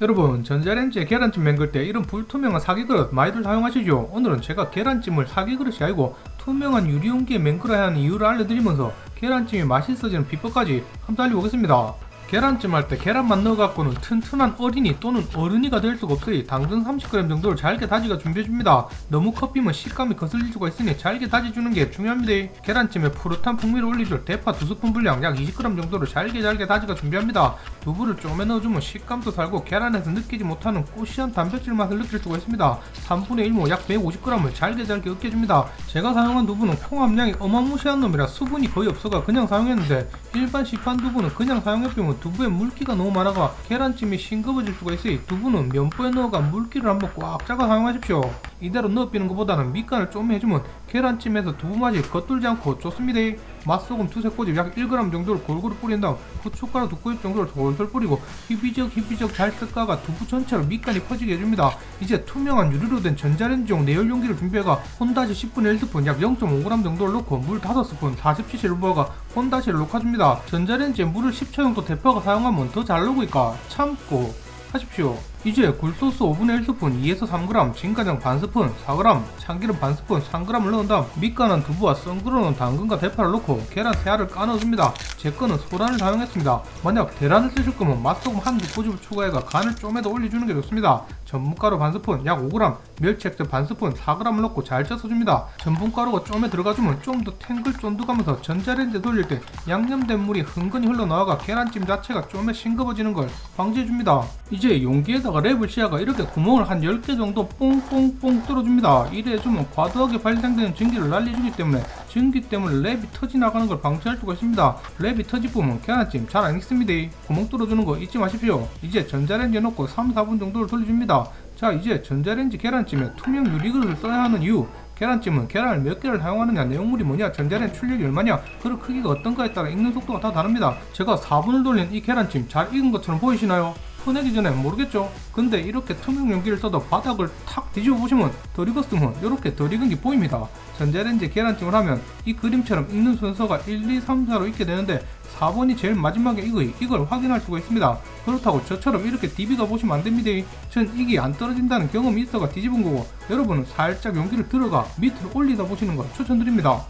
여러분 전자레인지에 계란찜 맹글 때 이런 불투명한 사기그릇 많이들 사용하시죠? 오늘은 제가 계란찜을 사기그릇이 아니고 투명한 유리용기에 맹글어야 하는 이유를 알려드리면서 계란찜이 맛있어지는 비법까지 함께 알려보겠습니다. 계란찜 할 때 계란만 넣어갖고는 튼튼한 어린이 또는 어른이가 될 수가 없으니 당근 30g 정도를 잘게 다지가 준비해줍니다. 너무 커피면 식감이 거슬릴 수가 있으니 잘게 다져주는 게 중요합니다. 계란찜에 푸릇한 풍미를 올려줄 대파 2스푼 분량 약 20g 정도를 잘게 잘게 다지가 준비합니다. 두부를 쪼매 넣어주면 식감도 살고 계란에서 느끼지 못하는 고시한 단백질 맛을 느낄 수가 있습니다. 3분의 1모 약 150g을 잘게 잘게 으깨줍니다. 제가 사용한 두부는 콩 함량이 어마무시한 놈이라 수분이 거의 없어가 그냥 사용했는데 일반 시판 두부는 그냥 사용해보면 두부에 물기가 너무 많아가 계란찜이 싱거워질 수가 있으니 두부는 면보에 넣어가 물기를 한번 꽉 짜가 사용하십시오. 이대로 넣어비는 것보다는 밑간을 좀 해주면 계란찜에서 두부 맛이 겉돌지 않고 좋습니다. 맛소금 두세 꼬집 약 1g 정도를 골고루 뿌린 다음 후춧가루 두 꼬집 정도를 돌돌 뿌리고 희비적 희비적 잘 섞다가 두부 전체로 밑간이 퍼지게 해줍니다. 이제 투명한 유리로 된 전자레인지용 내열 용기를 준비해가 혼다시 10분의 1스푼 약 0.5g 정도를 넣고 물 5스푼 40cc를 부어가 혼다시를 녹아줍니다. 전자레인지에 물을 10초 정도 데펴가 사용하면 더 잘 녹으니까 참고 하십시오. 이제 굴소스 5분의 1스푼 2에서 3g, 진간장 반 스푼 4g, 참기름 반 스푼 3g을 넣은 다음 밑간한 두부와 썬그러놓은 당근과 대파를 넣고 계란 3알을 까넣어줍니다. 제 거는 소란을 사용했습니다. 만약 계란을 쓰실 거면 맛소금 한두 꼬집을 추가해가 간을 좀에 더 올려주는 게 좋습니다. 전분가루 반 스푼 약 5g, 멸치 액젓 반 스푼 4g을 넣고 잘 쪄서줍니다. 전분가루가 좀에 들어가주면 좀 더 탱글 쫀득하면서 전자레인지 돌릴 때 양념된 물이 흥건히 흘러나와가 계란찜 자체가 좀에 싱거워지는 걸 방지해줍니다. 이제 용기에다 가 랩을 씌어가 이렇게 구멍을 한 10개 정도 뽕뽕뽕 뚫어줍니다. 이래 해주면 과도하게 발생되는 전기를 날려주기 때문에 전기 때문에 랩이 터지 나가는 걸 방지할 수가 있습니다. 랩이 터지면 계란찜 잘 안 익습니다. 구멍 뚫어주는 거 잊지 마십시오. 이제 전자레인지에 넣고 3, 4분 정도를 돌려줍니다. 자 이제 전자레인지 계란찜에 투명 유리그릇을 써야 하는 이유 계란찜은 계란을 몇 개를 사용하느냐 내용물이 뭐냐 전자레인지 출력이 얼마냐 그릇 크기가 어떤가에 따라 익는 속도가 다 다릅니다 제가 4분을 돌린 이 계란찜 잘 익은 것처럼 보이시나요? 퍼내기 전에 모르겠죠? 근데 이렇게 투명 용기를 써도 바닥을 탁 뒤집어 보시면 덜 익었으면 이렇게 덜 익은 게 보입니다 전자레인지 계란찜을 하면 이 그림처럼 익는 순서가 1, 2, 3, 4로 익게 되는데 4번이 제일 마지막에 익의 이걸 확인할 수가 있습니다. 그렇다고 저처럼 이렇게 DB가 보시면 안 됩니다. 전 이게 안 떨어진다는 경험이 있어가 뒤집은 거고 여러분은 살짝 용기를 들어가 밑으로 올리다 보시는 걸 추천드립니다.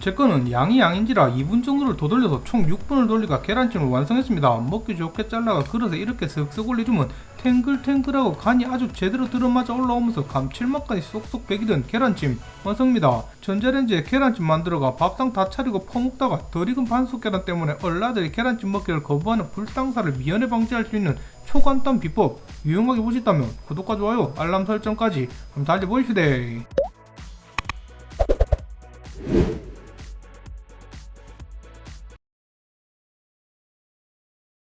제 거는 양이 양인지라 2분 정도를 더 돌려서 총 6분을 돌리가 계란찜을 완성했습니다. 먹기 좋게 잘라가 그릇에 이렇게 쓱쓱 올려주면 탱글탱글하고 간이 아주 제대로 들어맞아 올라오면서 감칠맛까지 쏙쏙 배기던 계란찜 완성입니다. 전자레인지에 계란찜 만들어가 밥상 다 차리고 퍼먹다가 덜 익은 반숙 계란 때문에 얼라들이 계란찜 먹기를 거부하는 불상사를 미연에 방지할 수 있는 초간단 비법 유용하게 보셨다면 구독과 좋아요 알람 설정까지 한번 달려보시대